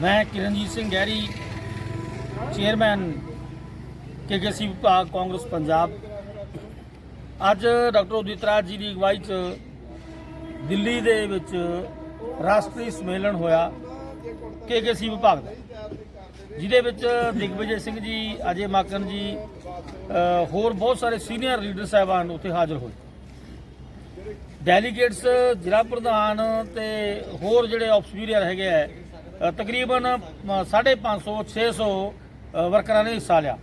ਮੈਂ ਕਿਰਨਜੀਤ ਸਿੰਘ ਗਹਿਰੀ ਚੇਅਰਮੈਨ ਕੇਕੇਸੀ ਵਿਭਾਗ, ਕਾਂਗਰਸ, ਪੰਜਾਬ। ਅੱਜ ਡਾਕਟਰ ਉਦਿਤ ਰਾਜ ਜੀ ਦੀ ਅਗਵਾਈ 'ਚ ਦਿੱਲੀ ਦੇ ਵਿੱਚ ਰਾਸ਼ਟਰੀ ਸੰਮੇਲਨ ਹੋਇਆ ਕੇਕੇਸੀ ਵਿਭਾਗ ਦਾ, ਜਿਹਦੇ ਵਿੱਚ ਦਿਗਵਿਜੇ ਸਿੰਘ ਜੀ, ਅਜੇ ਮਾਕਨ ਜੀ ਹੋਰ ਬਹੁਤ ਸਾਰੇ ਸੀਨੀਅਰ ਲੀਡਰ ਸਾਹਿਬਾਨ ਉੱਥੇ ਹਾਜ਼ਰ ਹੋਏ। ਡੈਲੀਗੇਟਸ ਜ਼ਿਲ੍ਹਾ ਪ੍ਰਧਾਨ ਤੇ ਹੋਰ ਜਿਹੜੇ ਆਫਸਪੀਰੀਅਰ ਹੈਗੇ ਆ ਤਕਰੀਬਨ ਅ, 550 600 ਅ, ਵਰਕਰਾਂ ਨੇ ਹਿੱਸਾ ਲਿਆ।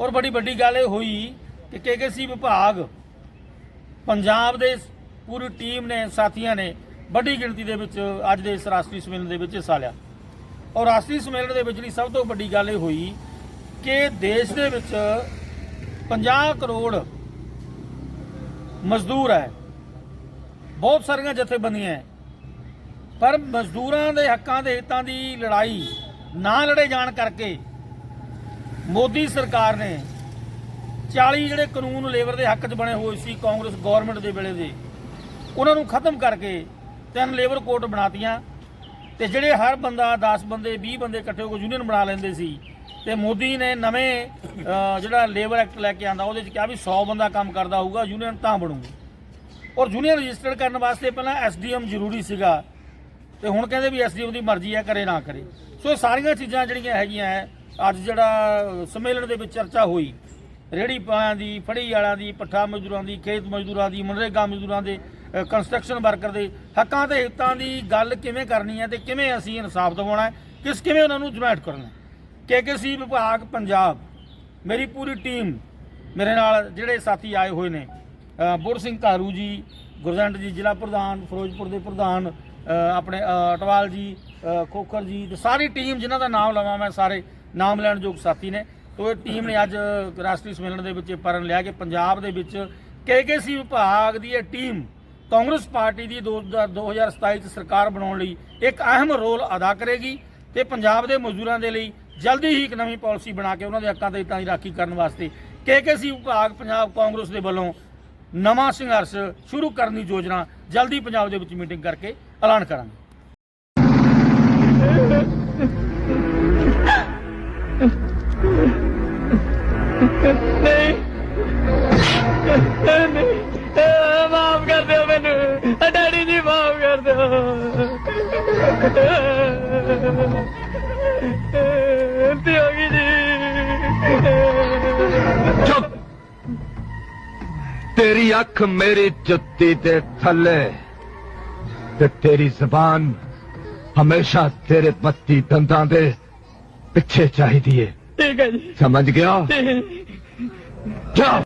ਔਰ ਬੜੀ ਵੱਡੀ ਗੱਲ ਇਹ ਹੋਈ ਕਿ ਕੇਕੇਸੀ ਵਿਭਾਗ ਪੰਜਾਬ ਦੇ ਪੂਰੀ ਟੀਮ ਨੇ ਸਾਥੀਆਂ ਨੇ ਵੱਡੀ ਗਿਣਤੀ ਦੇ ਵਿੱਚ ਅੱਜ ਦੇ ਇਸ ਰਾਸ਼ਟਰੀ ਸੰਮੇਲਨ ਦੇ ਵਿੱਚ ਹਿੱਸਾ ਲਿਆ। ਔਰ ਰਾਸ਼ਟਰੀ ਸੰਮੇਲਨ ਦੇ ਵਿੱਚ ਜਿਹੜੀ ਸਭ ਤੋਂ ਵੱਡੀ ਗੱਲ ਇਹ ਹੋਈ ਕਿ ਦੇਸ਼ ਦੇ ਵਿੱਚ 50 ਕਰੋੜ ਮਜ਼ਦੂਰ ਹੈ। ਬਹੁਤ ਸਾਰੀਆਂ ਜਥੇਬੰਦੀਆਂ ਹੈ। ਪਰ ਮਜ਼ਦੂਰਾਂ ਦੇ ਹੱਕਾਂ ਦੇ ਹਿੱਤਾਂ ਦੀ ਲੜਾਈ ਨਾ ਲੜੇ ਜਾਣ ਕਰਕੇ ਮੋਦੀ ਸਰਕਾਰ ਨੇ 40 ਜਿਹੜੇ ਕਾਨੂੰਨ ਲੇਬਰ ਦੇ ਹੱਕ 'ਚ ਬਣੇ ਹੋਏ ਸੀ ਕਾਂਗਰਸ ਗਵਰਨਮੈਂਟ ਦੇ ਵੇਲੇ ਦੇ, ਉਹਨਾਂ ਨੂੰ ਖਤਮ ਕਰਕੇ ਤਿੰਨ ਲੇਬਰ ਕੋਡ ਬਣਾਤੀਆਂ ਤੇ ਜਿਹੜੇ ਹਰ ਬੰਦਾ 10 ਬੰਦੇ 20 ਬੰਦੇ ਇਕੱਠੇ ਹੋ ਕੇ ਯੂਨੀਅਨ ਬਣਾ ਲੈਂਦੇ ਸੀ ਤੇ ਮੋਦੀ ਨੇ ਨਵੇਂ ਜਿਹੜਾ ਲੇਬਰ ਐਕਟ ਲੈ ਕੇ ਆਂਦਾ, ਉਹਦੇ 'ਚ ਕਿਹਾ ਵੀ 100 ਬੰਦਾ ਕੰਮ ਕਰਦਾ ਹੋਊਗਾ, ਯੂਨੀਅਨ ਤਾਂ ਬਣੂਗੀ। ਔਰ ਯੂਨੀਅਨ ਰਜਿਸਟਰਡ ਕਰਨ ਵਾਸਤੇ ਪਹਿਲਾਂ ਐਸਡੀਐਮ ਜ਼ਰੂਰੀ ਸੀਗਾ। ਤੇ ਹੁਣ ਕਹਿੰਦੇ ਵੀ ਐਸਡੀਐਮ ਦੀ ਮਰਜ਼ੀ ਹੈ ਕਰੇ ਨਾ ਕਰੇ। ਸੋ ਇਹ ਸਾਰੀਆਂ ਚੀਜ਼ਾਂ ਜਿਹੜੀਆਂ ਹੈਗੀਆਂ ਅੱਜ ਜਿਹੜਾ ਸੰਮੇਲਨ ਦੇ ਵਿੱਚ ਚਰਚਾ ਹੋਈ। ਰੇੜੀ ਪਾਇਆਂ ਦੀ ਫੜੀ ਵਾਲਿਆਂ ਦੀ ਪੱਠਾ ਮਜ਼ਦੂਰਾਂ ਦੀ ਖੇਤ ਮਜ਼ਦੂਰਾਂ ਦੀ ਮਨਰੇਗਾ ਮਜ਼ਦੂਰਾਂ ਦੇ ਕੰਸਟਰਕਸ਼ਨ ਵਰਕਰ ਦੇ ਹੱਕਾਂ ਤੇ ਹਿੱਤਾਂ ਦੀ ਗੱਲ ਕਿਵੇਂ ਕਰਨੀ ਹੈ ਤੇ ਕਿਵੇਂ ਅਸੀਂ ਇਨਸਾਫ ਦਿਵਾਉਣਾ ਹੈ ਕਿਸ ਕਿਵੇਂ ਉਹਨਾਂ ਨੂੰ ਜੁਨਾਇਟ ਕਰਨਾ ਹੈ ਕੇਕੇਸੀ ਵਿਭਾਗ ਪੰਜਾਬ ਮੇਰੀ ਪੂਰੀ ਟੀਮ ਮੇਰੇ ਨਾਲ ਜਿਹੜੇ ਸਾਥੀ ਆਏ ਹੋਏ ਨੇ ਅ, ਬੁਰ ਸਿੰਘ ਘਾਰੂ ਜੀ ਗੁਰਜੰਟ ਜੀ ਜ਼ਿਲ੍ਹਾ ਪ੍ਰਧਾਨ ਫਿਰੋਜ਼ਪੁਰ ਦੇ ਪ੍ਰਧਾਨ ਆਪਣੇ ਅਟਵਾਲ ਜੀ ਅ, ਖੋਖਰ ਜੀ ਤੇ ਸਾਰੀ ਟੀਮ ਜਿਨ੍ਹਾਂ ਦਾ ਨਾਮ ਲਵਾਂ ਮੈਂ ਸਾਰੇ ਨਾਮ ਲੈਣ ਯੋਗ ਸਾਥੀ ਨੇ। ਤੋ ਇਹ ਟੀਮ ਨੇ ਅੱਜ ਰਾਸ਼ਟਰੀ ਸੰਮੇਲਨ ਦੇ ਵਿੱਚ ਇਹ ਪਰਨ ਲਿਆ ਕਿ ਪੰਜਾਬ ਦੇ ਵਿੱਚ ਕੇਕੇਸੀ ਵਿਭਾਗ ਦੀ ਇਹ ਟੀਮ ਕਾਂਗਰਸ ਪਾਰਟੀ ਦੀ 2027 ਚ ਸਰਕਾਰ ਬਣਾਉਣ ਲਈ ਇੱਕ ਅਹਿਮ ਰੋਲ ਅਦਾ ਕਰੇਗੀ ਤੇ ਪੰਜਾਬ ਦੇ ਮਜ਼ਦੂਰਾਂ ਦੇ ਲਈ ਜਲਦੀ ਹੀ ਇੱਕ ਨਵੀਂ ਪਾਲਿਸੀ ਬਣਾ ਕੇ ਉਹਨਾਂ ਦੇ ਹੱਕਾਂ ਦੇ ਹਿੱਤਾਂ ਦੀ ਰਾਖੀ ਕਰਨ ਵਾਸਤੇ ਕੇਕੇਸੀ ਵਿਭਾਗ ਪੰਜਾਬ ਕਾਂਗਰਸ ਦੇ ਵੱਲੋਂ ਨਵਾਂ ਸੰਘਰਸ਼ ਸ਼ੁਰੂ ਕਰਨ ਦੀ ਯੋਜਨਾ ਜਲਦੀ ਪੰਜਾਬ ਦੇ ਵਿੱਚ ਮੀਟਿੰਗ ਕਰਕੇ ਐਲਾਨ ਕਰਾਂਗੇ। ਨਹੀਂ ਨਹੀਂ ਮਾਫ ਕਰ ਦਿਓ। ਤੇਰੀ ਅੱਖ ਮੇਰੀ ਜੁੱਤੀ ਦੇ ਥੱਲੇ ਤੇ ਤੇਰੀ ਜ਼ਬਾਨ ਹਮੇਸ਼ਾ ਤੇਰੇ ਬੱਤੀ ਦੰਦਾਂ ਦੇ ਪਿੱਛੇ ਚਾਹੀਦੀ ਏ। ਠੀਕ ਹੈ ਜੀ। ਸਮਝ ਗਿਆ। ਜਾ।